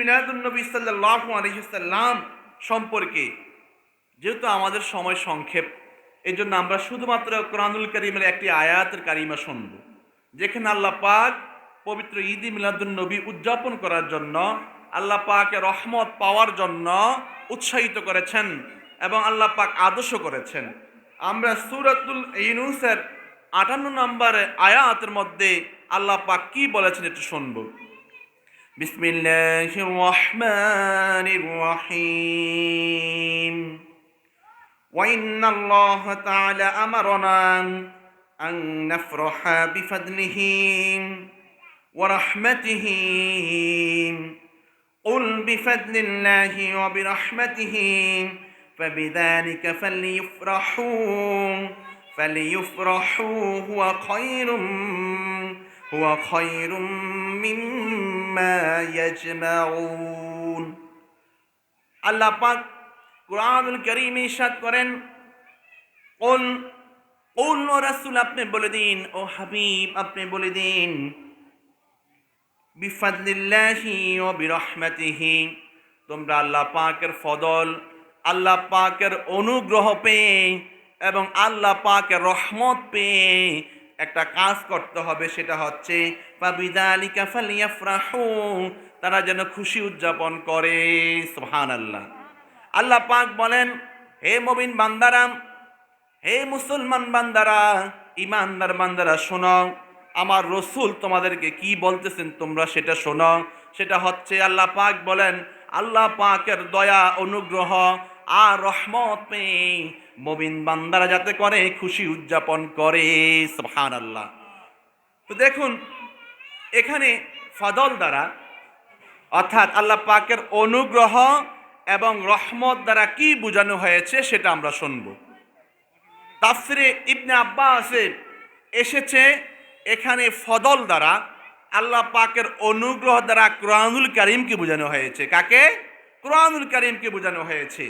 মিলাদুলনবী সাল্লাহ আলহিসাল্লাম সম্পর্কে, যেহেতু আমাদের সময় সংক্ষেপ এই জন্য আমরা শুধুমাত্র কোরআনুল করিমের একটি আয়াতের কারিমা শুনব, যেখানে আল্লাহ পাক পবিত্র ঈদ মিলাদুল নবী উদযাপন করার জন্য, আল্লাহ পাকে রহমত পাওয়ার জন্য উৎসাহিত করেছেন এবং আল্লাহ পাক আদর্শ করেছেন। আমরা সুরাতুল ইউনুসের আটান্ন নম্বর আয়াতের মধ্যে আল্লাহ পাক কি বলেছেন একটু শুনব। بسم الله الرحمن الرحيم. وإن الله تعالى أمرنا أن نفرح بفضله ورحمته. قل بفضل الله وبرحمته فبذلك فليفرحوا فليفرحوا هو خير هو خير مما আল্লাহ পাক করিম করেন কোন কোন আপনি বলে দিন, ও হাবিব আপনি বলে দিন, বিফাদলিল্লাহি ও বিরহমাতিহি, তোমরা আল্লাহ পাকের ফদল, আল্লাহ পাকের অনুগ্রহ পেয়ে এবং আল্লাহ পাকের রহমত পেয়ে একটা কাজ করতে হবে, সেটা হচ্ছে তারা যেন খুশি উদযাপন করে, সুবহানাল্লাহ। আল্লাহ আল্লাহ পাক বলেন, হে মবিন বান্দারাম হে মুসলমান বান্দারা ইমানদার বান্দারা, শোনো, আমার রসুল তোমাদেরকে কি বলতেছেন তোমরা সেটা শোনো। সেটা হচ্ছে, আল্লাহ পাক বলেন, আল্লাহ পাকের দয়া, অনুগ্রহ আর রহমত পেয়ে মবিন বান্দারা যাতে করে, খুশি উদযাপন করে সুবহান আল্লাহ তো দেখুন, এখানে ফদল দ্বারা, অর্থাৎ আল্লাহ পাকের অনুগ্রহ এবং রহমত দ্বারা কি বোঝানো হয়েছে সেটা আমরা শুনব। তাফসিরে ইবনে আব্বাসে এসেছে, এখানে ফদল দ্বারা আল্লাহ পাকের অনুগ্রহ দ্বারা কোরআনুল করিমকে বোঝানো হয়েছে? কাকে? কোরআনুল করিমকে বোঝানো হয়েছে?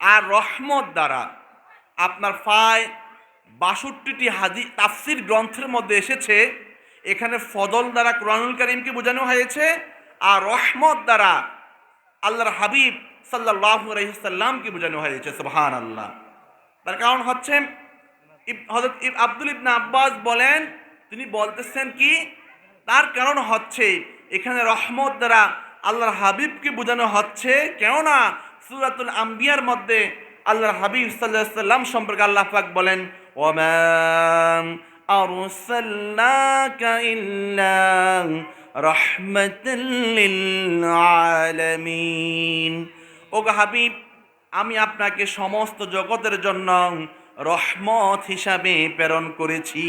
আর রহমত দ্বারা। আপনার ফায় বাষট্টিটি হাদি, তাফসির গ্রন্থের মধ্যে এসেছে, এখানে ফদল দ্বারা কোরআনুল করিমকে বোঝানো হয়েছে আর রহমত দ্বারা আল্লাহর হাবিব সাল্লাহ রহিসাল্লামকে বোঝানো হয়েছে সুবহান আল্লাহ তার কারণ হচ্ছে ইব- আব্দুল ইবনা আব্বাস বলেন, তিনি বলতেছেন কি, তার কারণ হচ্ছে এখানে রহমত দ্বারা আল্লাহর হাবিবকে বোঝানো হচ্ছে, কেননা সুরাতুল আম্বিয়ার মধ্যে আল্লাহর হাবিব সাল্লাম সম্পর্কে আল্লাহ পাক বলেন ওমান আরসালনাকা ইল্লা রাহমাতাল লিল ও হাবিব, আমি আপনাকে সমস্ত জগতের জন্য রহমত হিসাবে প্রেরণ করেছি।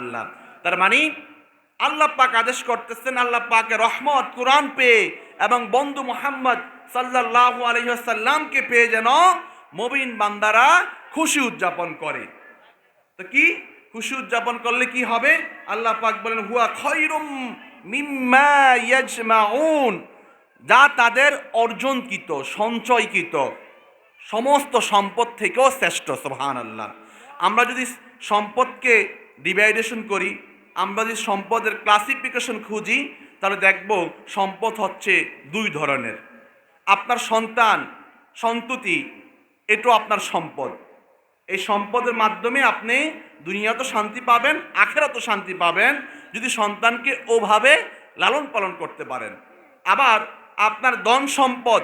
আল্লাহ তার মানে আল্লাহ পাক আদেশ করতেছেন, আল্লাহ পাকে রহমত, কোরআন পেয়ে এবং বন্ধু মোহাম্মদ সাল্লাল্লাহু আলাইহি ওয়াসাল্লামকে পেয়ে যেন মবিন বান্দারা খুশি উদযাপন করে। তো কি? খুশি উদযাপন করলে কি হবে? আল্লাহ পাক বলেন, হুয়া খৈরুম মিম্মা ইয়াজমাউন যা তাদের অর্জনকৃত, সঞ্চয়কৃত, সমস্ত সম্পদ থেকেও শ্রেষ্ঠ সোহান আল্লাহ আমরা যদি সম্পদকে ডিভাইডেশন করি, আমরা যদি সম্পদের ক্লাসিফিকেশন খুঁজি, তাহলে দেখব সম্পদ হচ্ছে দুই ধরনের। আপনার সন্তান, সন্ততি, এটাও আপনার সম্পদ। এই সম্পদের মাধ্যমে আপনি দুনিয়াতে শান্তি পাবেন আখেরাতে শান্তি পাবেন, যদি সন্তানকে ওভাবে লালন পালন করতে পারেন। আবার আপনার ধন সম্পদ,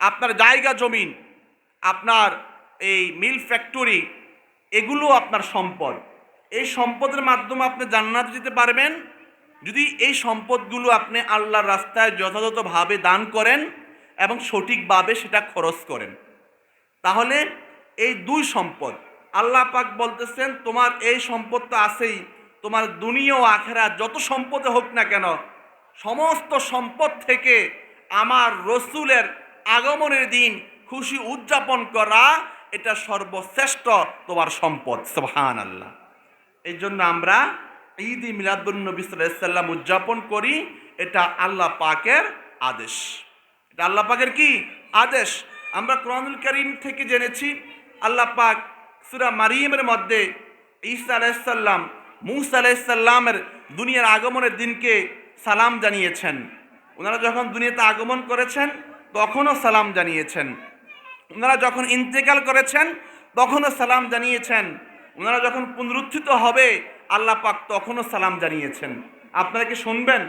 আপনার জায়গা জমিন আপনার এই মিল ফ্যাক্টরি এগুলো আপনার সম্পদ। এই সম্পদের মাধ্যমে আপনি জান্নাতে যেতে পারবেন। যদি এই সম্পদগুলো আপনি আল্লাহর রাস্তায় যথাযথভাবে দান করেন এবং সঠিকভাবে সেটা খরচ করেন। তাহলে এই দুই সম্পদ, আল্লাহ পাক বলতেছেন, তোমার এই সম্পদ তো আছেই, তোমার দুনিয়া ও আখেরা যত সম্পদে হোক না কেন, সমস্ত সম্পদ থেকে আমার রসুলের আগমনের দিন খুশি উদযাপন করা, এটা সর্বশ্রেষ্ঠ তোমার সম্পদ। সুবহান আল্লাহ এই জন্য আমরা ঈদ মিলাদুলনবী সাল্লাম উদযাপন করি, এটা আল্লাহ পাকের আদেশ। এটা আল্লাহ পাকের কি আদেশ? আমরা কোরআনুল করিম থেকে জেনেছি, আল্লাহ পাক সুরা মারিয়মের মধ্যে ঈসা আলাইসাল্লাম মুসা আলাইসাল্লামের দুনিয়ার আগমনের দিনকে সালাম জানিয়েছেন। ওনারা যখন দুনিয়াতে আগমন করেছেন, তখনও সালাম জানিয়েছেন। ওনারা যখন ইন্তেকাল করেছেন, তখনও সালাম জানিয়েছেন। ওনারা যখন পুনরুত্থিত হবে, আল্লাহ পাক তখনও সালাম জানিয়েছেন। আপনারা কি শুনবেন?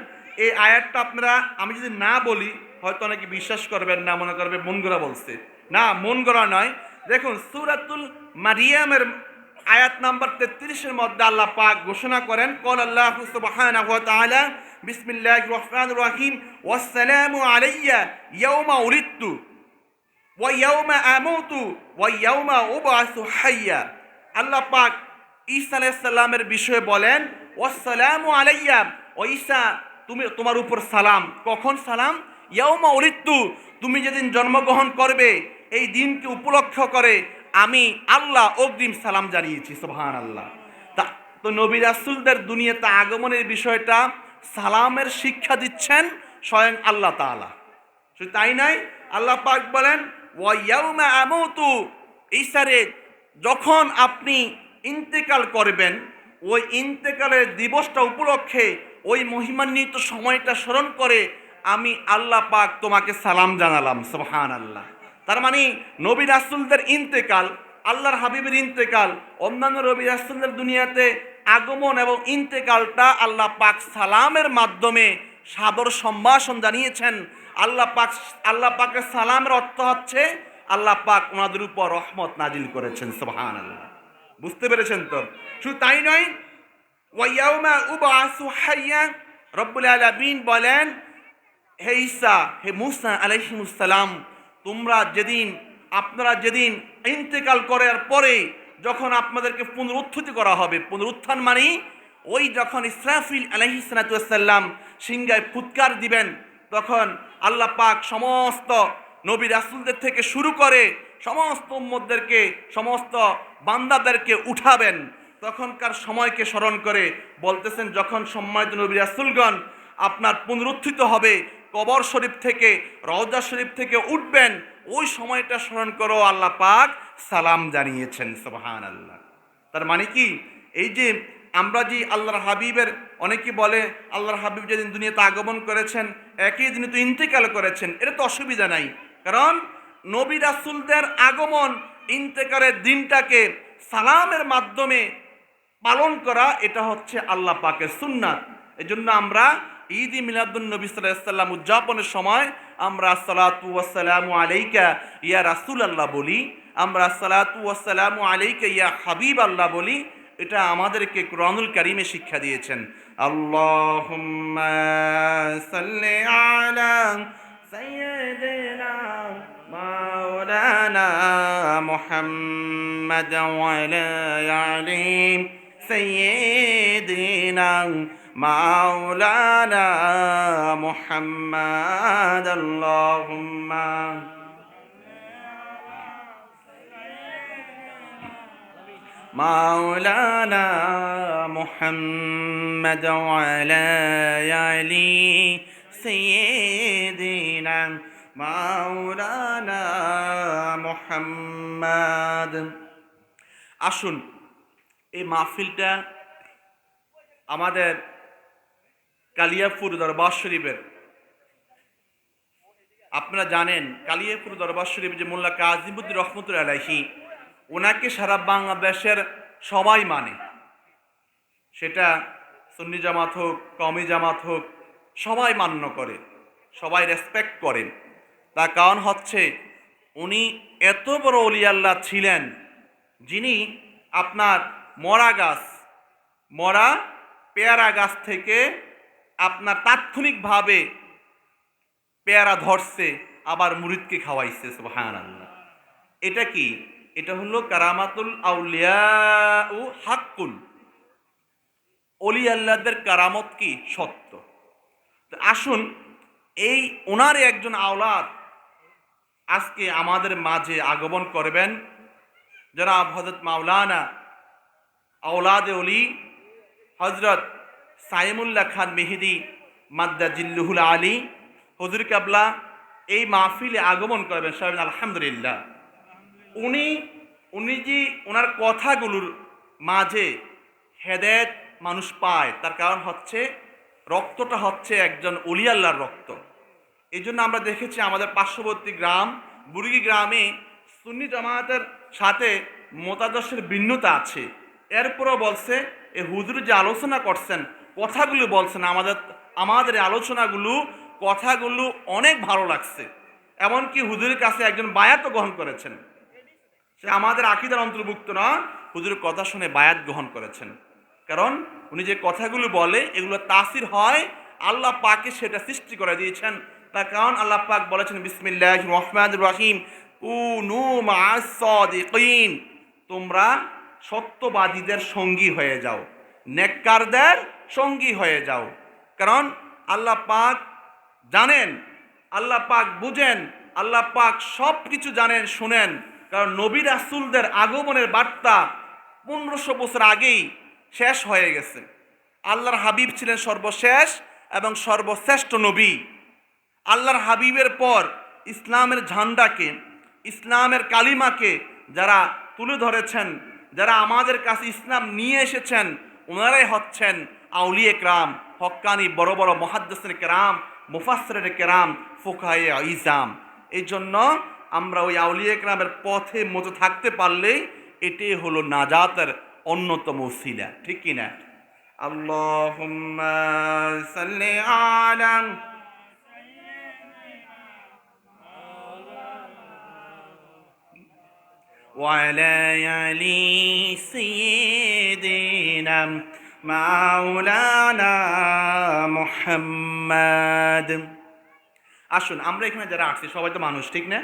এই আয়াতটা আপনারা, আমি যদি না বলি হয়তো অনেকে বিশ্বাস করবেন না, মনে করবে মন গড়া বলছে। না মন গড়া নয়। দেখুন, সুরাতুল মারিয়ামের আয়াত নাম্বার তেত্রিশের মধ্যে আল্লাহ পাক ঘোষণা করেন, কল আল্লাহ সুবহানাহু ওয়া তাআলা, বিসমিল্লাহির রহমানির রহিম, ওয়াসসালামু আলাইয়া ইয়াউমা উলিদতু, ওয়া ইয়াউমা আমুতু, ওয়া ইয়াউমা হাইয়া। আল্লাহ পাক ঈসা আলাইহিস বিষয়ে বলেন, ওয়াসসালামু আলাইয়া। ও ঈসা, তুমি, তোমার উপর সালাম। কখন সালাম? ইয়াউমা উলিদতু তুমি যেদিন জন্মগ্রহণ করবে, এই দিনকে উপলক্ষ করে আমি আল্লাহ অগ্রিম সালাম জানিয়েছি সুবহান আল্লাহ তা, তো নবী রাসূলদের দুনিয়াতে আগমনের বিষয়টা সালামের শিক্ষা দিচ্ছেন স্বয়ং আল্লাহ তাআলা। শুধু তাই নয়, আল্লাহ পাক বলেন ওয়াইয়াউমা আমুতু ঈসারে যখন আপনি ইন্তেকাল করবেন, ওই ইন্তেকালের দিবসটা উপলক্ষে ওই মহিমান্বিত সময়টা স্মরণ করে আমি আল্লাহ পাক তোমাকে সালাম জানালাম সুবহান আল্লাহ তার মানে নবী রাসুলদের ইন্তেকাল, আল্লাহর হাবিবের ইন্তেকাল, অন্যান্য নবী রাসুলদের দুনিয়াতে আগমন এবং ইন্তেকালটা আল্লাহ পাক সালামের মাধ্যমে সাদর সম্ভাষণ জানিয়েছেন। আল্লাহ পাক, আল্লাহ পাকের সালামের অর্থ হচ্ছে আল্লাহ পাক ওনাদের উপর রহমত নাজিল করেছেন সুবহান আল্লাহ বুঝতে পেরেছেন তো? শুধু তাই নয়, ওয়াইয়াউমা উবাসু হাইয়া, রব্বুল আলামিন বলেন হে ঈসা, হে মুসা আলাইহিমুসসালাম তোমরা যেদিন, আপনারা যেদিন ইন্তেকাল করার পরে যখন আপনাদেরকে পুনরুত্থিত করা হবে, পুনরুত্থান মানে ওই যখন ইসরাফিল আলহিসাল্লাম সিংগায় ফুৎকার দিবেন, তখন আল্লাহ পাক সমস্ত নবী রাসুলদের থেকে শুরু করে সমস্ত উম্মতদেরকে, সমস্ত বান্দাদেরকে উঠাবেন। তখনকার সময়কে স্মরণ করে বলতেছেন, যখন সম্মানিত নবী রাসুলগণ আপনার পুনরুত্থিত হবে কবর শরীফ থেকে, রওজা শরীফ থেকে উঠবেন, ওই সময়টা স্মরণ করো, আল্লাহ পাক সালাম জানিয়েছেন সুবহান আল্লাহ তার মানে কি? এই যে আমরা যে আল্লাহর হাবিবের, অনেকে বলে আল্লাহর হাবিব যেদিন দুনিয়াতে আগমন করেছেন, একই দিনে তো ইন্তেকাল করেছেন, এটা তো অসুবিধা নাই। কারণ নবী রাসুলদের আগমন ইন্তেকারের দিনটাকে সালামের মাধ্যমে পালন করা, এটা হচ্ছে আল্লাহ পাকের সুন্নাত। এই জন্য আমরা ঈদ মিলাদুল নবী সাল্লাম উদযাপনের সময় আমরা সালাতু ওয়াসালামু আলাইকা ইয়া রাসুল আল্লাহ বলি আমরা সালাতু ওয়াসালামু আলাইকা ইয়া হাবিব আল্লাহ বলি এটা আমাদেরকে কোরআনুল কারিমে শিক্ষা দিয়েছেন আল্লাহুম্মা সাল্লি আলা সাইয়্যিদিনা মাওলানা মুহাম্মদ ওয়া আলা আলি سيدنا مولانا محمد اللهم مولانا محمد وعلى آله سيدنا مولانا محمد আসুন এই মাহফিলটা আমাদের কালিয়াপুর দরবার শরীফের। আপনারা জানেন, কালিয়াপুর দরবার শরীফ যে মোল্লা কাজিমুদ্দিন রহমতুল আলাহি ওনাকে সারা বাংলাদেশের সবাই মানে। সেটা সুন্নি জামাত হোক কমি জামাত হোক, সবাই মান্য করে, সবাই রেসপেক্ট করেন। তার কারণ হচ্ছে, উনি এত বড় অলিয়াল্লাহ ছিলেন, যিনি আপনার মরা গাছ, মরা পেয়ারা গাছ থেকে আপনার তাৎক্ষণিকভাবে পেয়ারা ধরছে, আবার মুরিদকে খাওয়াইছে সুবহান আল্লাহ এটা কি? এটা হলো কারামাতুল আউলিয়া ও হাক্কুল অলি আল্লাহদের কারামত কি? সত্য। আসুন, এই ওনার একজন আওলাদ আজকে আমাদের মাঝে আগমন করবেন। জনাব হজরত মাওলানা আওলাদে অলি হজরত সাইমুল্লাহ খান মেহেদি, মাদ্দা জিল্লুহুল আলী, হজুর কাবলা এই মাহফিলে আগমন করবেন সাহেব, আলহামদুলিল্লাহ। উনি উনি যে ওনার কথাগুলোর মাঝে হেদায়ত মানুষ পায়, তার কারণ হচ্ছে রক্তটা হচ্ছে একজন অলি আল্লাহর রক্ত। এই জন্য আমরা দেখেছি আমাদের পার্শ্ববর্তী গ্রাম বুড়িগি গ্রামে সুন্নি জামায়াতের সাথে মতাদর্শের ভিন্নতা আছে। এরপরও বলছে, এ হুজুর যে আলোচনা করছেন কথাগুলো বলছেন আমাদের আমাদের আলোচনাগুলো, কথাগুলো অনেক ভালো লাগছে। এমনকি হুজুরের কাছে একজন বায়াতও গ্রহণ করেছেন। সে আমাদের আকিদার অন্তর্ভুক্ত না, হুজুরের কথা শুনে বায়াত গ্রহণ করেছেন। কারণ উনি যে কথাগুলো বলে, এগুলো তাসির হয়, আল্লাহ পাকে সেটা সৃষ্টি করে দিয়েছেন। তার কারণ আল্লাহ পাক বলেছেন বিসমিল্লাহ রহমান রাহিম তোমরা সত্যবাদীদের সঙ্গী হয়ে যাও। নেককারদের সঙ্গী হয়ে যাও। কারণ আল্লাহ পাক জানেন, আল্লাহ পাক বুঝেন, আল্লাহ পাক সব কিছু জানেন, শুনেন। কারণ নবী রাসুলদের আগমনের বার্তা পনেরোশো বছর আগেই শেষ হয়ে গেছে। আল্লাহর হাবিব ছিলেন সর্বশেষ এবং সর্বশ্রেষ্ঠ নবী। আল্লাহর হাবিবের পর ইসলামের ঝান্ডাকে, ইসলামের কালিমাকে যারা তুলে ধরেছেন, যারা আমাদের কাছে ইসলাম নিয়ে এসেছেন ওনারাই হচ্ছেন আউলিয়ে ক্রাম হক্কানি বড় বড় মহাদ্দেশের কেরাম মুফাসরের কেরাম ফোকায়ে ইজাম। এই জন্য আমরা ওই আউলিয়া ক্রামের পথে মতো থাকতে পারলেই এটি হলো নাজাতের অন্যতম শিলা ঠিক কিনা? আল্লাহুম্মা সাল্লি আলা وعلى آل سيدنا মাওলানা মুহাম্মদ আসুন আমরা এখানে যারা আসছি সবাই তো মানুষ ঠিক না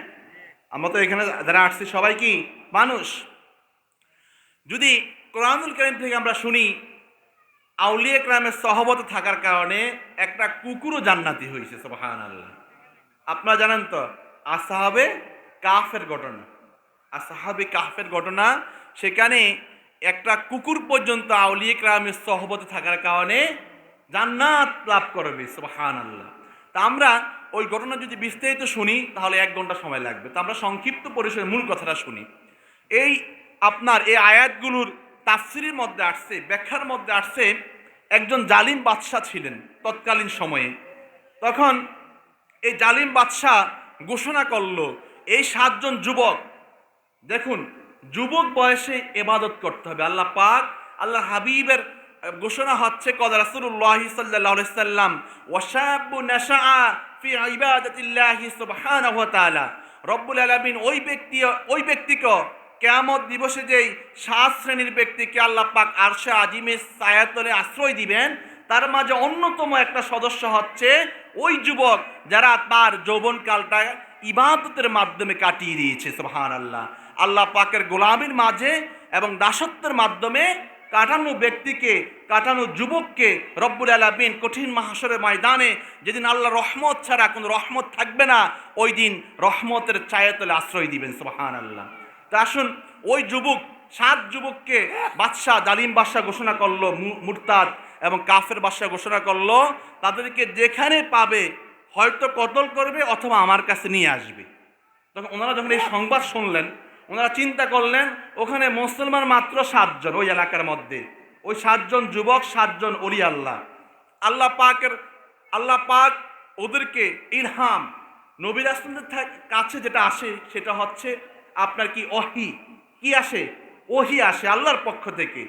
আমরা তো এখানে যারা আসছি সবাই কি মানুষ যদি কোরআনুল করিম থেকে আমরা শুনি আউলিয়া ক্রামের সহবত থাকার কারণে একটা কুকুরও জান্নাতি হয়েছে সোহান আল্লাহ আপনারা জানেন তো আসাহাবে কাফের ঘটনা আসাহাবে কাফের ঘটনা, সেখানে একটা কুকুর পর্যন্ত আউলিয়ে ক্রামের সহবতে থাকার কারণে জান্নাত লাভ করবে সোহান আল্লাহ তা আমরা ওই ঘটনা যদি বিস্তারিত শুনি, তাহলে এক ঘণ্টা সময় লাগবে। তো আমরা সংক্ষিপ্ত পরিসরের মূল কথাটা শুনি। এই আপনার এই আয়াতগুলোর তাফসিরের মধ্যে আসছে, ব্যাখ্যার মধ্যে আসছে, একজন জালিম বাদশাহ ছিলেন তৎকালীন সময়ে। তখন এই জালিম বাদশাহ ঘোষণা করল, এই সাতজন যুবক দেখুন, যুবক বয়সে এবাদত করতে হবে। আল্লাহ পাক আল্লাহ হাবিবের ঘোষণা হচ্ছে রব্বুল ওই ব্যক্তি, ওই ব্যক্তিকে কেয়ামত দিবসে যেই সাত শ্রেণির ব্যক্তিকে আল্লাহ পাক আরশে আজিমের ছায়াতলে আশ্রয় দিবেন, তার মাঝে অন্যতম একটা সদস্য হচ্ছে ওই যুবক যারা তার যৌবনকালটা ইবাদতের মাধ্যমে কাটিয়ে দিয়েছে সুবহান আল্লাহ আল্লাহ পাকের গোলামের মাঝে এবং দাসত্বের মাধ্যমে কাটানো ব্যক্তিকে, কাটানো যুবককে রব্বুল আলামিন কঠিন মাহাসরের ময়দানে যেদিন আল্লাহ রহমত ছাড়া কোনো রহমত থাকবে না, ওই দিন রহমতের ছায়াতলে আশ্রয় দিবেন সুবহান আল্লাহ তা আসুন, ওই যুবক, সাত যুবককে বাদশাহ জালিম বাদশাহ ঘোষণা করল মুরতাদ এবং কাফের বাদশাহ ঘোষণা করল, তাদেরকে যেখানে পাবে, হয়তো কতল করবে অথবা আমার কাছে নিয়ে আসবে। তখন ওনারা যখন এই সংবাদ শুনলেন ওনারা চিন্তা করলেন, ওখানে মুসলমান মাত্র সাতজন ওই এলাকার মধ্যে। ওই সাতজন যুবক, সাতজন অলি আল্লাহ। আল্লাহ পাকের, আল্লাহ পাক ওদেরকে ইলহাম নবীর আসলামদের কাছে যেটা আসে সেটা হচ্ছে আপনার কি অহি কি আসে? ওহি আসে আল্লাহর পক্ষ থেকে।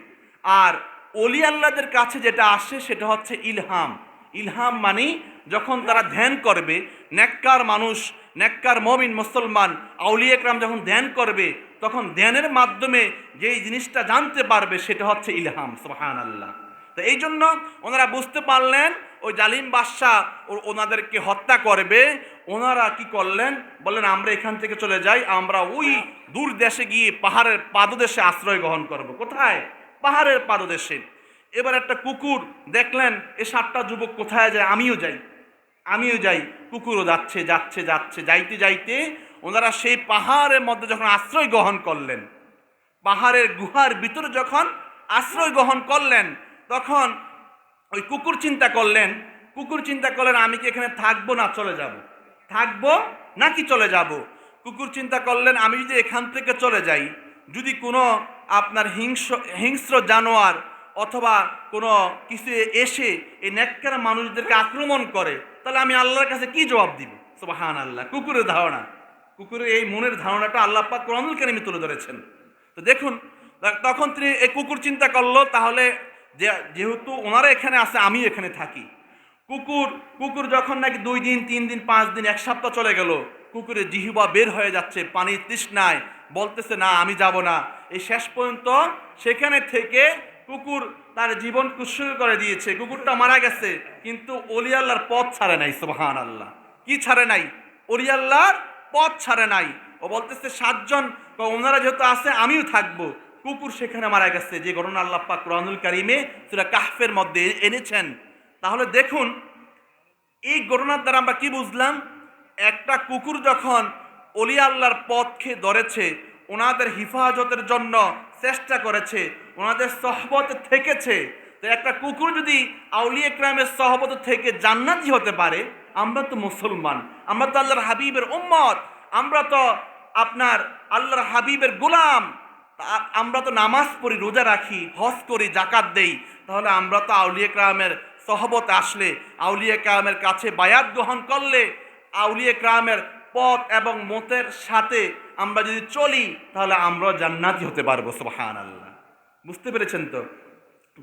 আর অলি আল্লাহদের কাছে যেটা আসে সেটা হচ্ছে ইলহাম। ইলহাম মানে যখন তারা ধ্যান করবে, নেককার মানুষ নেককার মমিন মুসলমান আউলিয়া একরাম যখন ধ্যান করবে, তখন ধ্যানের মাধ্যমে যেই জিনিসটা জানতে পারবে সেটা হচ্ছে ইলহাম সুবহান আল্লাহ তো এই জন্য ওনারা বুঝতে পারলেন, ওই জালিম বাদশাহ ওনাদেরকে হত্যা করবে। ওনারা কি করলেন? বললেন, আমরা এখান থেকে চলে যাই, আমরা ওই দূর দেশে গিয়ে পাহাড়ের পাদদেশে আশ্রয় গ্রহণ করব। কোথায়? পাহাড়ের পাদদেশে। এবার একটা কুকুর দেখলেন, এ সাতটা যুবক কোথায় যায়? আমিও যাই। আমিও যাই কুকুরও যাচ্ছে যাচ্ছে যাচ্ছে। যাইতে যাইতে ওনারা সেই পাহাড়ের মধ্যে যখন আশ্রয় গ্রহণ করলেন, পাহাড়ের গুহার ভিতরে যখন আশ্রয় গ্রহণ করলেন, তখন ওই কুকুর চিন্তা করলেন, কুকুর চিন্তা করলেন, আমি কি এখানে থাকব না চলে যাব? থাকব নাকি চলে যাব? কুকুর চিন্তা করলেন, আমি যদি এখান থেকে চলে যাই, যদি কোনো আপনার হিংস্র হিংস্র জানোয়ার অথবা কোনো কিছু এসে এই নেককার মানুষদেরকে আক্রমণ করে তাহলে আমি আল্লাহর কাছে কি জবাব দিব? সুবাহান আল্লাহ কুকুরের ধারণা। কুকুরের এই মনের ধারণাটা আল্লাহ পাক কোরআনুল কারিমে তুলে ধরেছেন। তো দেখুন তখন তিনি এই কুকুর চিন্তা করল, তাহলে যেহেতু ওনারা এখানে আছে, আমি এখানে থাকি। কুকুর কুকুর যখন নাকি দুই দিন, তিন দিন, পাঁচ দিন, এক সপ্তাহ চলে গেল, কুকুরের জিহিবা বের হয়ে যাচ্ছে, পানির তৃষ্ণায় বলতেছে, না, আমি যাব না। এই শেষ পর্যন্ত সেখানে থেকে কুকুর তার জীবন কুৎসর্গ করে দিয়েছে, কুকুরটা মারা গেছে, কিন্তু অলি আল্লাহর পথ ছাড়ে নাই সুবহান আল্লাহ কি ছাড়ে নাই? অলি আল্লাহর পথ ছাড়ে নাই। ও বলতেছে, সাতজন ওনারা যেহেতু আছে, আমিও থাকব। কুকুর সেখানে মারা গেছে। যে ঘটনা আল্লাহ পাক কোরআনুল কারিমে সেটা কাহফের মধ্যে এনেছেন। তাহলে দেখুন, এই ঘটনার দ্বারা আমরা কি বুঝলাম? একটা কুকুর যখন অলি আল্লাহর পথকে ধরেছে, ওনাদের হিফাজতের জন্য চেষ্টা করেছে, ওনাদের সহবত থেকেছে। তো একটা কুকুর যদি আউলিয়া ক্রামের সহবত থেকে জান্নাতি হতে পারে, আমরা তো মুসলমান, আমরা তো আল্লাহর হাবিবের উম্মত, আমরা তো আপনার আল্লাহর হাবিবের গোলাম। আমরা তো নামাজ পড়ি, রোজা রাখি, হজ করি জাকাত দেই, তাহলে আমরা তো আউলিয়া ক্রামের সহবত আসলে, আউলিয়া ক্রামের কাছে বায়াত গ্রহণ করলে, আউলিয়া ক্রামের পথ এবং মতের সাথে আমরা যদি চলি, তাহলে আমরা জান্নাতি হতে পারব সুবহান আল্লাহ বুঝতে পেরেছেন তো?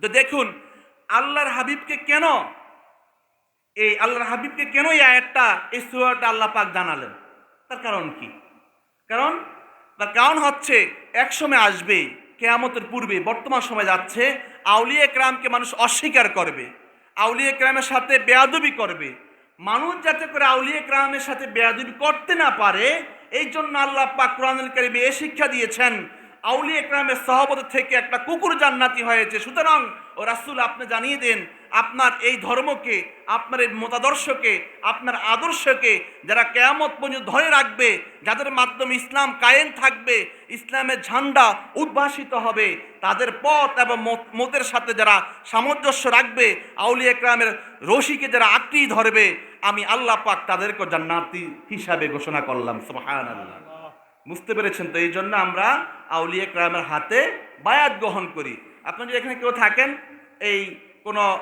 তো দেখুন, আল্লাহর হাবিবকে কেন এই আল্লাহর হাবিবকে কেন এই আয়াতটা, এই সুরাটা আল্লাহ পাক জানালেন? তার কারণ কি? কারণ, তার কারণ হচ্ছে এক সময় আসবে, কেয়ামতের পূর্বে, বর্তমান সময় যাচ্ছে, আউলিয়া ক্রামকে মানুষ অস্বীকার করবে, আউলিয়া ক্রামের সাথে বেয়াদবি করবে। মানুষ যাতে করে আউলিয়া ক্রামের সাথে বেয়াদবি করতে না পারে এই জন্য আল্লাহ পাক কোরআনুল কারিমে এ শিক্ষা দিয়েছেন আউলি একরামের সহবত থেকে একটা কুকুর জান্নাতি হয়েছে। সুতরাং ও রাসুল আপনি জানিয়ে দেন আপনার এই ধর্মকে, আপনার এই মতাদর্শকে, আপনার আদর্শকে যারা কেয়ামত পর্যন্ত ধরে রাখবে, যাদের মাধ্যমে ইসলাম কায়েম থাকবে, ইসলামের ঝান্ডা উদ্ভাসিত হবে, তাদের পথ এবং মত- মতের সাথে যারা সামঞ্জস্য রাখবে আউলি ক্রামের রশিকে যারা আঁকড়ি ধরবে, আমি আল্লাহ পাক তাদেরকে জান্নাতি হিসাবে ঘোষণা করলাম, সুবহানাল্লাহ। বুঝতে পেরেছেন তো? এই জন্য আমরা আউলি ক্রামের হাতে বায়াত গ্রহণ করি। আপনি যদি এখানে কেউ থাকেন, এই কোনো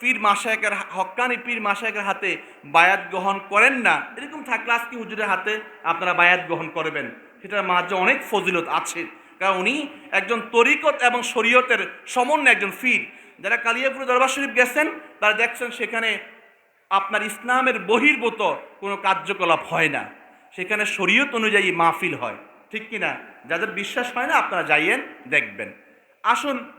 পীর মাসায়কের হক্কানি পীর মাসায়কের হাতে বায়াত গ্রহণ করেন না। এরকম থাকলে আজকে হুজুরের হাতে আপনারা বায়াত গ্রহণ করবেন। সেটার মাঝে অনেক ফজিলত আছে। কারণ উনি একজন তরিকত এবং শরীয়তের সমন্বয় একজন ফির যারা কালিয়াপুর দরবার শরীফ গেছেন, তারা দেখছেন সেখানে আপনার ইসলামের বহির্ভূত কোনো কার্যকলাপ হয় না। সেখানে শরীয়ত অনুযায়ী মাহফিল হয়। ঠিক কি না যাদের বিশ্বাস হয় না, আপনারা যাইয়েন, দেখবেন। আসুন,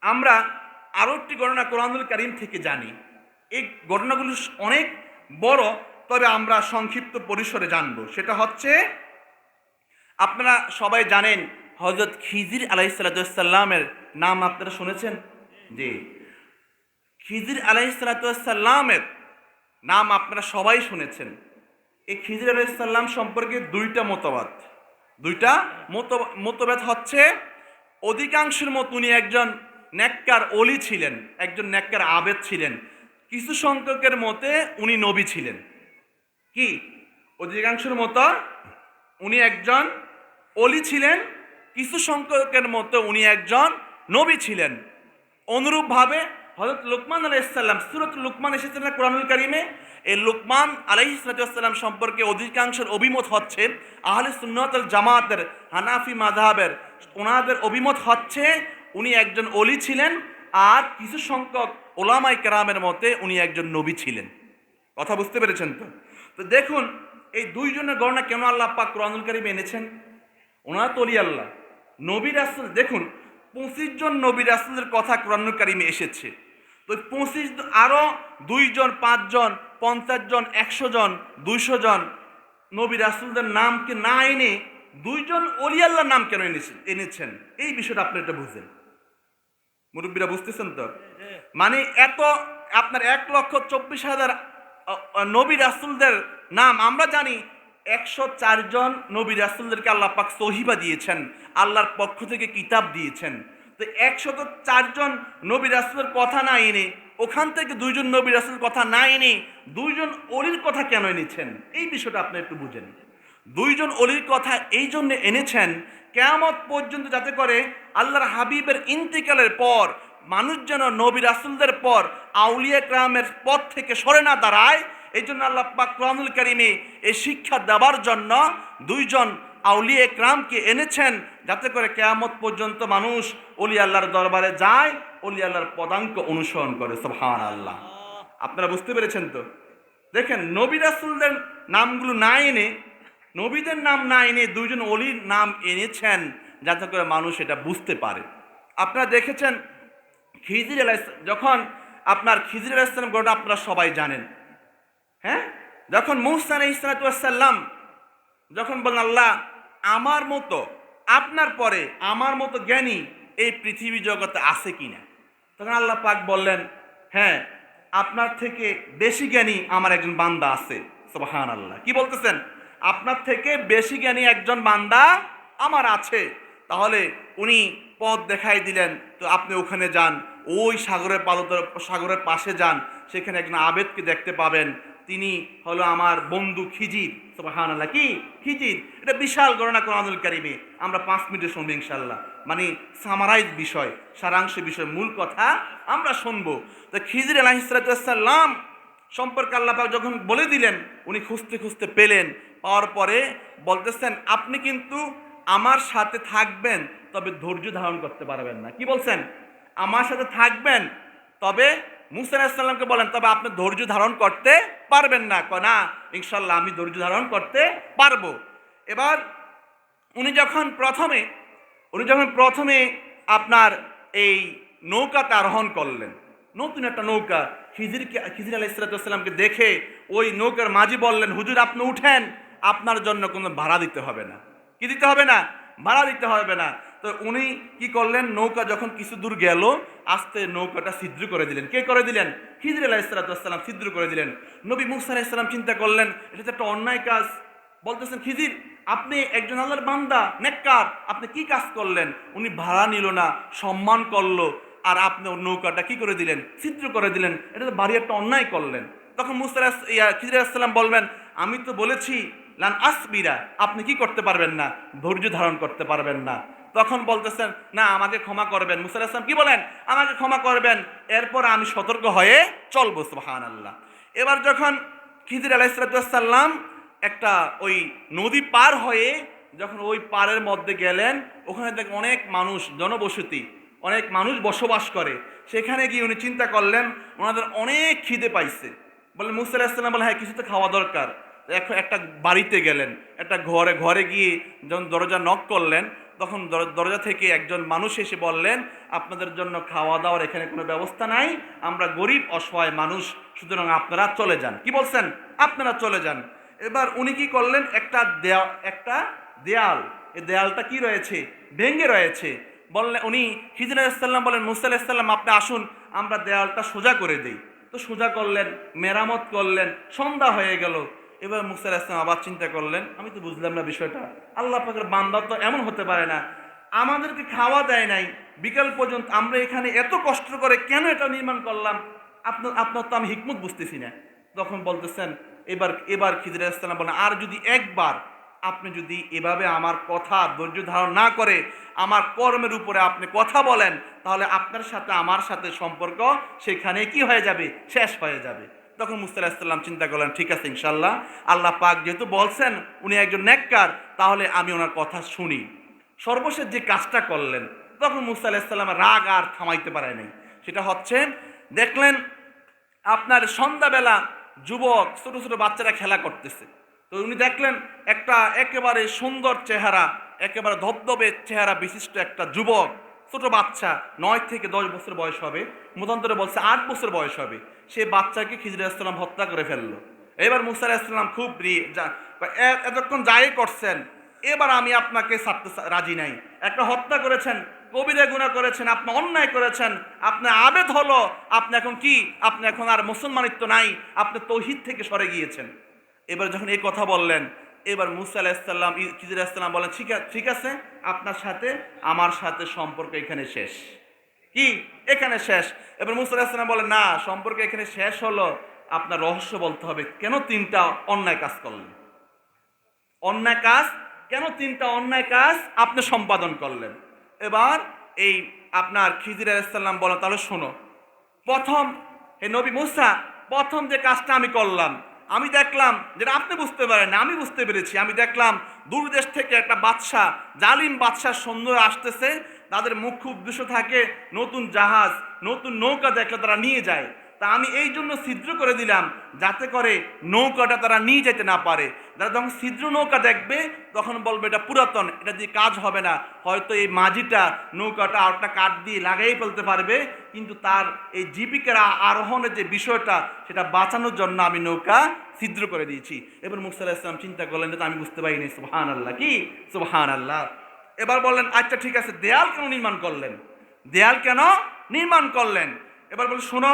আমরা আরও একটি ঘটনা কোরআনুল কারিম থেকে জানি। এই ঘটনাগুলো অনেক বড়, তবে আমরা সংক্ষিপ্ত পরিসরে জানব। সেটা হচ্ছে, আপনারা সবাই জানেন হজরত খিজির আলাইসাল্লামের নাম আপনারা শুনেছেন? জি। খিজির আলাইসাল্লামের নাম আপনারা সবাই শুনেছেন। এই খিজির আলাইসাল্লাম সম্পর্কে দুইটা মতবাদ। দুইটা মতবাদ হচ্ছে, অধিকাংশের মত উনি একজন নেককার অলি ছিলেন, একজন নেককার আবেদ ছিলেন। কিছু সংখ্যকের মতে উনি নবী ছিলেন। কি? অধিকাংশের মতো উনি একজন অলি ছিলেন, কিছু সংখ্যকের মতো উনি একজন নবী ছিলেন। অনুরূপভাবে হজরত লুকমান আলাইসাল্লাম সুরত লুকমান এসেছেন না কোরআনুল কারিমে? এই লুকমান আলাইসাল্লাম সম্পর্কে অধিকাংশের অভিমত হচ্ছে, আহলে সুন্নতল জামাতের হানাফি মাধাবের ওনাদের অভিমত হচ্ছে উনি একজন অলি ছিলেন আর কিছু সংখ্যক ওলামাই কেরামের মতে উনি একজন নবী ছিলেন। কথা বুঝতে পেরেছেন তো? তো দেখুন, এই দুইজনের গণনা কেন আল্লাহ পাক কোরআনুল কারিমে এনেছেন? ওনারা তো অলি আল্লাহ। নবী রাসুল, দেখুন, পঁচিশ জন নবী রাসুলের কথা কোরআনুল কারিমে এসেছে। তো পঁচিশ আরও দুইজন পাঁচজন পঞ্চাশ জন, একশো জন, দুইশো জন নবী রাসুলদের নামকে না এনে দুইজন অলি নাম কেন এনেছেন এনেছেন? এই বিষয়টা আপনি এটা বুঝেন। মুরব্বীরা বুঝতেছেন তো? মানে এত আপনার এক লক্ষ চব্বিশ হাজার নবী রাসুলদের নাম আমরা জানি একশো চারজন নবী রাসুলদেরকে আল্লাহ পাক সহিবা দিয়েছেন আল্লাহর পক্ষ থেকে কিতাব দিয়েছেন। তো একশত চারজন নবী রাসুলের কথা না এনে ওখান থেকে দুইজন নবী রাসুল কথা না এনে দুইজন অলির কথা কেন এনেছেন? এই বিষয়টা আপনি একটু বুঝেন। দুইজন অলির কথা এই জন্য এনেছেন কেয়ামত পর্যন্ত যাতে করে আল্লাহর হাবিবের ইন্তিকালের পর, মানুষ যেন নবী রাসুলদের পর, আউলিয়া ক্রামের পথ থেকে সরে না দাঁড়ায় এই জন্য আল্লাহ পাক কোরআনুল কারিমে এই শিক্ষা দেওয়ার জন্য দুইজন আউলিয়া একরামকে এনেছেন যাতে করে কেয়ামত পর্যন্ত মানুষ অলি আল্লাহর দরবারে যায়, অলি আল্লাহর পদাঙ্ক অনুসরণ করে। সুবহান আল্লাহ আপনারা বুঝতে পেরেছেন তো? দেখেন, নবী রাসুলদের নামগুলো না এনে নবীদের নাম না এনে দুইজন অলির নাম এনেছেন যাতে করে মানুষ এটা বুঝতে পারে। আপনারা দেখেছেন খিজির আলাহ যখন আপনার খিজির আলাইসালাম ঘটনা আপনারা সবাই জানেন। হ্যাঁ? যখন মৌসান ইসলাতাম যখন বলেন আল্লাহ, আমার মতো, আপনার পরে আমার মতো জ্ঞানী এই পৃথিবী জগতে আছে কিনা? তখন আল্লাহ পাক বললেন হ্যাঁ আপনার থেকে বেশি জ্ঞানী আমার একজন বান্দা আছে। সুবহান আল্লাহ কি বলতেছেন? আপনার থেকে বেশি জ্ঞানী একজন বান্দা আমার আছে। তাহলে উনি পথ দেখাই দিলেন, তো আপনি ওখানে যান। ওই সাগরের পালত সাগরের পাশে যান, সেখানে একজন আবেদকে দেখতে পাবেন। তিনি হলো আমার বন্ধু খিজির। সুবাহান আল্লাহ কি? খিজির। এটা বিশাল গণনা কোরআনুল কারিমে। আমরা পাঁচ মিনিটে শুনব ইনশাল্লাহ মানে সামারাইজ বিষয়, সারাংশ বিষয়, মূল কথা আমরা শুনব। তো খিজির আলাহিসাল্লাম সম্পর্কে আল্লাপাক যখন বলে দিলেন, উনি খুঁজতে খুঁজতে পেলেন পাওয়ার পরে বলতেছেন, আপনি কিন্তু আমার সাথে থাকবেন, তবে ধৈর্য ধারণ করতে পারবেন না। কি বলছেন? আমার সাথে থাকবেন, তবে মুসা আলাহিসাল্লামকে বলেন, তবে আপনি ধৈর্য ধারণ করতে পারবেন না। না ইনশাল্লাহ আমি ধৈর্য ধারণ করতে পারব। এবার উনি যখন প্রথমে, উনি যখন প্রথমে আপনার এই নৌকাতে আরোহণ করলেন, নতুন একটা নৌকা খিজিরকে খিজির আলাহ ইসলাতামকে দেখে ওই নৌকার মাঝি বললেন, হুজুর, আপনি উঠেন। আপনার জন্য কোনো ভাড়া দিতে হবে না। কি দিতে হবে না? ভাড়া দিতে হবে না। তো উনি কি করলেন? নৌকা যখন কিছু দূর গেল, আস্তে নৌকাটা ছিদ্র করে দিলেন। কে করে দিলেন? খিজির আলাহ ইসলাতাম ছিদ্র করে দিলেন। নবী মুসা আলাহিসাল্লাম চিন্তা করলেন, এটা তো একটা অন্যায় কাজ। বলতেছেন খিজির আপনি একজন আল্লাহর বান্দা, নেককার, আপনি কি কাজ করলেন? উনি ভাড়া নিল না, সম্মান করল, আর আপনি নৌকাটা কি করে দিলেন? ছিদ্র করে দিলেন। এটা তো বাড়ি একটা অন্যায় করলেন। তখন মুস্তার খিজির আসসালাম বলবেন, আমি তো বলেছি লান আসবিরা, আপনি কি করতে পারবেন না? ধৈর্য ধারণ করতে পারবেন না। তখন বলতেছেন, না, আমাকে ক্ষমা করবেন। আসলাম কি বলেন? আমাকে ক্ষমা করবেন। এরপর আমি সতর্ক হয়ে চলবো সুবহান আল্লাহ এবার যখন খিজির আলাইসালাম একটা ওই নদী পার হয়ে যখন ওই পারের মধ্যে গেলেন, ওখানে দেখ অনেক মানুষ, জনবসতি, অনেক মানুষ বসবাস করে। সেখানে গিয়ে উনি চিন্তা করলেন, ওনাদের অনেক খিদে পাইছে। বললেন, মুসা আলাহিসাল্লাম বলে হ্যাঁ কিছু তো খাওয়া দরকার। একটা বাড়িতে গেলেন, একটা ঘরে ঘরে গিয়ে যখন দরজা নক করলেন, তখন দরজা থেকে একজন মানুষ এসে বললেন, আপনাদের জন্য খাওয়া দাওয়ার এখানে কোনো ব্যবস্থা নাই, আমরা গরিব, অসহায় মানুষ, সুতরাং আপনারা চলে যান। কি বলছেন? আপনারা চলে যান। এবার উনি কি করলেন? একটা দেয়া একটা দেয়াল, এই দেয়ালটা কি রয়েছে? ভেঙে রয়েছে। বললেন উনি, খিজির আলাইসাল্লাম বলেন, মুসা আলাইসাল্লাম আপনি আসুন, আমরা দেয়ালটা সোজা করে দিই। তো সোজা করলেন, মেরামত করলেন, সন্ধ্যা হয়ে গেল। এবার মুসা আলাইসলাম আবার চিন্তা করলেন, আমি তো বুঝলাম না বিষয়টা। আল্লাহ পাকের বান্দা তো এমন হতে পারে না। আমাদেরকে খাওয়া দেয় নাই, বিকাল পর্যন্ত আমরা এখানে এত কষ্ট করে কেন এটা নির্মাণ করলাম? আপনার আপনার তো আমি হিকমত বুঝতেছি না। তখন বলতেছেন, এবার এবার খিজির ইসলাম বলেন, আর যদি একবার আপনি যদি এভাবে আমার কথা ধৈর্য ধারণ না করে আমার কর্মের উপরে আপনি কথা বলেন, তাহলে আপনার সাথে, আমার সাথে সম্পর্ক সেখানে কি হয়ে যাবে? শেষ হয়ে যাবে। তখন মুস্তাল্লাম চিন্তা করলেন, ঠিক আছে ইনশাল্লাহ আল্লাহ পাক যেহেতু বলছেন, উনি একজন নেককার, তাহলে আমি ওনার কথা শুনি। সর্বশেষ যে কাজটা করলেন, তখন মুসা আলাহিসাল্লাম রাগ আর থামাইতে পারে নাই সেটা হচ্ছে, দেখলেন, আপনার সন্ধ্যাবেলা যুবক, ছোটো ছোটো বাচ্চারা খেলা করতেছে। তো উনি দেখলেন, একটা একেবারে সুন্দর চেহারা, একেবারে ধবধবে চেহারা বিশিষ্ট একটা যুবক। ছোট বাচ্চা নয় থেকে দশ বছর বয়স হবে, মতান্তরে বলছে আট বছর বয়স হবে। সে বাচ্চাকে খিজির ইসলাম হত্যা করে ফেলল। এবার মুসা ইসলাম খুব এতক্ষণ যাই করছেন, এবার আমি আপনাকে ছাড়তে রাজি নাই। একটা হত্যা করেছেন, কবিরে গুণা করেছেন, আপনি অন্যায় করেছেন, আপনি আবেদ হলো, আপনি এখন কি? আপনি এখন আর মুসলমানিত্ব নাই, আপনি তৌহিদ থেকে সরে গিয়েছেন। এবার যখন এই কথা বললেন এবার মুসা আলাহিসাল্লাম খিজির আলাহিসাল্লাম বলেন, ঠিক আছে ঠিক আছে, আপনার সাথে, আমার সাথে সম্পর্ক এখানে শেষ। কি? এখানে শেষ। এবার মুসা আলাহিসাল্লাম বলেন, না, সম্পর্ক এখানে শেষ হলো, আপনার রহস্য বলতে হবে, কেন তিনটা অন্যায় কাজ করলেন? অন্যায় কাজ, কেন তিনটা অন্যায় কাজ আপনি সম্পাদন করলেন? এবার এই আপনার খিজির আলাইসাল্লাম বলেন, তাহলে শোনো, প্রথম, হে নবী মুসা, প্রথম যে কাজটা আমি করলাম আমি দেখলাম যেটা আপনি বুঝতে পারেন আমি বুঝতে পেরেছি। আমি দেখলাম দূর দেশ থেকে একটা বাদশাহ জালিম বাদশাহ সুন্দর আসতেছে, তাদের মুখ্য উদ্দেশ্য থাকে, নতুন জাহাজ, নতুন নৌকা দেখলে তারা নিয়ে যায়। তা আমি এই জন্য ছিদ্র করে দিলাম যাতে করে নৌকাটা তারা নিয়ে যেতে না পারে। তারা যখন ছিদ্র নৌকা দেখবে, তখন বলবে এটা পুরাতন, এটা দিয়ে কাজ হবে না। হয়তো এই মাঝিটা নৌকাটা আরেকটা কাঠ দিয়ে লাগাই ফেলতে পারবে, কিন্তু তার এই জীবিকার আরোহণের যে বিষয়টা, সেটা বাঁচানোর জন্য আমি নৌকা ছিদ্র করে দিয়েছি। এবার মুসাল্লাহ ইসলাম চিন্তা করলেন যে আমি বুঝতে পারিনি। সুবহান আল্লাহ কি? সুবহান আল্লাহ এবার বললেন আচ্ছা ঠিক আছে, দেয়াল কেন নির্মাণ করলেন? দেয়াল কেন নির্মাণ করলেন? এবার বলে শোনো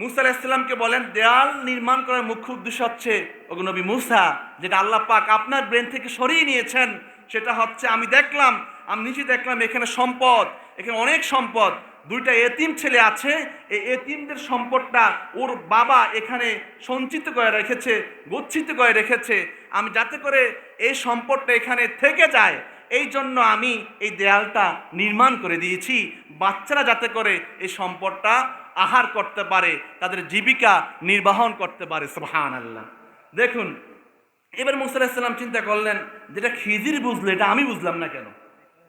মুসা আলাহিসাল্লামকে বলেন, দেয়াল নির্মাণ করার মুখ্য উদ্দেশ্য হচ্ছে, ওগো নবী মুসা, যেটা আল্লাহ পাক আপনার ব্রেন থেকে সরিয়ে নিয়েছেন, সেটা হচ্ছে আমি দেখলাম, আমি নিজে দেখলাম এখানে সম্পদ, এখানে অনেক সম্পদ, দুইটা এতিম ছেলে আছে, এই এতিমদের সম্পদটা ওর বাবা এখানে সঞ্চিত করে রেখেছে, গচ্ছিত করে রেখেছে, আমি যাতে করে এই সম্পদটা এখানে থেকে যায়, এই জন্য আমি এই দেয়ালটা নির্মাণ করে দিয়েছি, বাচ্চারা যাতে করে এই সম্পদটা আহার করতে পারে, তাদের জীবিকা নির্বাহন করতে পারে সুবহান আল্লাহ দেখুন, এবার মুসা আলাহিসাল্লাম চিন্তা করলেন, যেটা খিজির বুঝলো, এটা আমি বুঝলাম না কেন?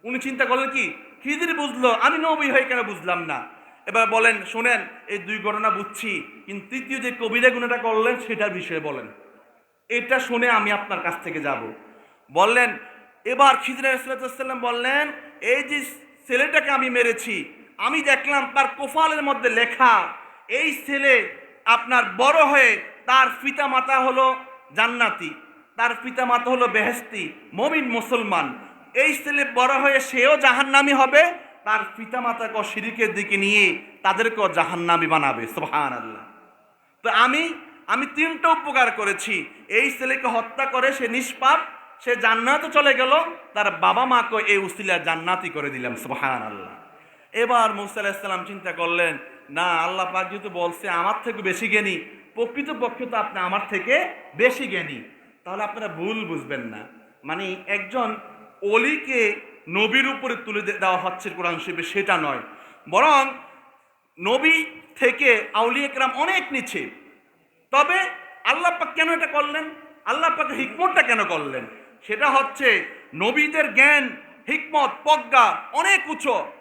উনি চিন্তা করলেন কি, খিজির বুঝলো, আমি নবী হয়ে কেন বুঝলাম না? এবার বলেন, শোনেন, এই দুই ঘটনা বুঝছি, কিন্তু তৃতীয় যে কবিরা গুণাটা করলেন, সেটার বিষয়ে বলেন। এটা শুনে আমি আপনার কাছ থেকে যাব। বললেন, এবার খিজর ইসলাতাম বললেন, এই যে ছেলেটাকে আমি মেরেছি আমি দেখলাম তার কোফালের মধ্যে লেখা, এই ছেলে আপনার বড় হয়ে তার পিতা মাতা হলো জান্নাতি, তার পিতা মাতা হলো বেহেস্তি মমিন মুসলমান। এই ছেলে বড় হয়ে সেও জাহান্নামি হবে, তার পিতা মাতাকে শিরিকের দিকে নিয়ে তাদেরকেও জাহান্নামি বানাবে। সোহান আল্লাহ তো আমি আমি তিনটা উপকার করেছি। এই ছেলেকে হত্যা করে সে নিষ্পাপ, সে জান্নাতে চলে গেল, তার বাবা মাকে এই উসিলা জান্নাতি করে দিলাম সুবহান আল্লাহ এবার মুসা চিন্তা করলেন, না, আল্লাহ পাক যেহেতু বলছে আমার থেকে বেশি জ্ঞানী প্রকৃত পক্ষে তো আপনি আমার থেকে বেশি জ্ঞানী। তাহলে আপনারা ভুল বুঝবেন না। মানে একজন অলিকে নবীর উপরে তুলে দেওয়া হচ্ছে কোরআন শরীফে, সেটা নয়। বরং নবী থেকে আউলিয়া কেরাম অনেক নিচে। তবে আল্লাহ পাক কেন এটা করলেন? আল্লাহ পাক হিকমতটা কেন করলেন? সেটা হচ্ছে নবীদের জ্ঞান, হিকমত, প্রজ্ঞা অনেক উঁচু।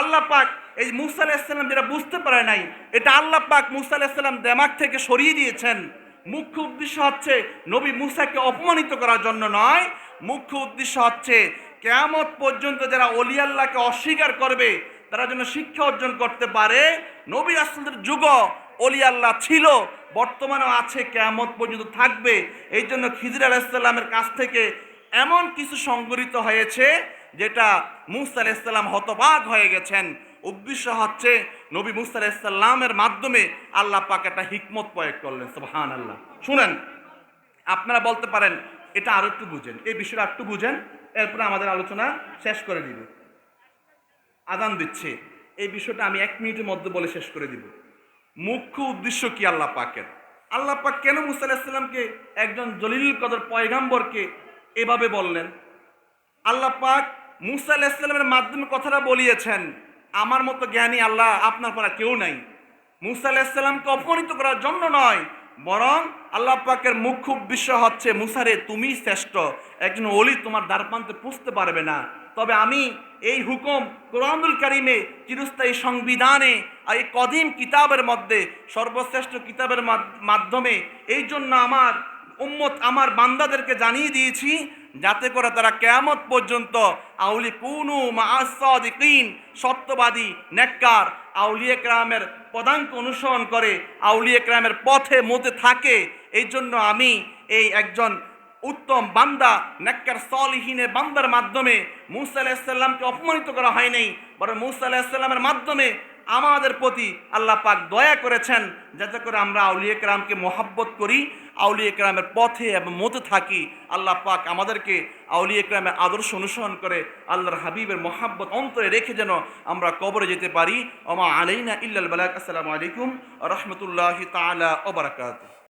আল্লাহ পাক এই মুসা আলাহিসাল্লাম যেটা বুঝতে পারে নাই, এটা আল্লাহ পাক মুসা আলাহিসাল্লাম দেমাগ থেকে সরিয়ে দিয়েছেন। মুখ্য উদ্দেশ্য হচ্ছে নবী মুসাকে অপমানিত করার জন্য নয়, মুখ্য উদ্দেশ্য হচ্ছে কেয়ামত পর্যন্ত যারা অলি আল্লাহকে অস্বীকার করবে, তারা যেন শিক্ষা অর্জন করতে পারে। নবী আসলদের যুগ অলি আল্লাহ ছিল, বর্তমানেও আছে, কেয়ামত পর্যন্ত থাকবে। এই জন্য খিজির আলাহিসাল্লামের কাছ থেকে এমন কিছু সংগঠিত হয়েছে যেটা মুসা আলাইসাল্লাম হতবাক হয়ে গেছেন। উদ্দেশ্য হচ্ছে নবী মুসা আলাইসাল্লামের মাধ্যমে আল্লাহ পাক একটা হিকমত প্রয়োগ করলেন সুবহান আল্লাহ শুনেন, আপনারা বলতে পারেন, এটা আরও একটু বুঝেন। এই বিষয়টা একটু বুঝেন, এরপরে আমাদের আলোচনা শেষ করে দিব। আদান দিচ্ছে। এই বিষয়টা আমি এক মিনিটের মধ্যে বলে শেষ করে দিব। মুখ্য উদ্দেশ্য কি আল্লাহ পাকের? আল্লাহ পাক কেন মুসা আলাহিসাল্লামকে একজন জলিল কদর পয়গাম্বরকে এভাবে বললেন? আল্লাহ পাক মুসা আলাহিসাল্লামের মাধ্যমে কথাটা বলিয়েছেন, আমার মতো জ্ঞানী আল্লাহ আপনার পরা কেউ নাই। মুসা আলাহিসাল্লামকে অপমানিত করার জন্য নয়, বরং আল্লাহ পাকের মুখ্য উদ্দেশ্য হচ্ছে মুসারে তুমি শ্রেষ্ঠ, একজন অলি তোমার দ্বারপ্রান্তে পুষতে পারবে না। তবে আমি এই হুকুম কোরআনুল কারিমে চিরস্থায়ী সংবিধানে আর এই কদিম কিতাবের মধ্যে, সর্বশ্রেষ্ঠ কিতাবের মাধ- মাধ্যমে এই জন্য আমার উম্মত, আমার বান্দাদেরকে জানিয়ে দিয়েছি যাতে করে তারা কেয়ামত পর্যন্ত আউলি কুনু মাসাদিকিন সত্যবাদী, নেককার, আউলিয়া ক্রামের পদাঙ্ক অনুসরণ করে, আউলিয়া ক্রামের পথে মতে থাকে। এই জন্য আমি এই একজন উত্তম বান্দা, নেককার সলিহীনে বান্দার মাধ্যমে মুসা আলাহিসাল্লামকে অপমানিত করা হয়নি বরং মুসা আলাহিসাল্লামের মাধ্যমে আমাদের প্রতি আল্লাহ পাক দয়া করেছেন যাতে করে আমরা আউলিয়া কেরামকে মোহাব্বত করি, আউলিয়া কেরামের পথে এবং মতে থাকি। আল্লাহ পাক আমাদেরকে আউলিয়া কেরামের আদর্শ অনুসরণ করে আল্লাহর হাবিবের মোহাব্বত অন্তরে রেখে যেন আমরা কবরে যেতে পারি। ওমা আলাইনা ইল্লাল বালাক। আসসালামু আলাইকুম রহমতুল্লাহ তালা ওবরাকাত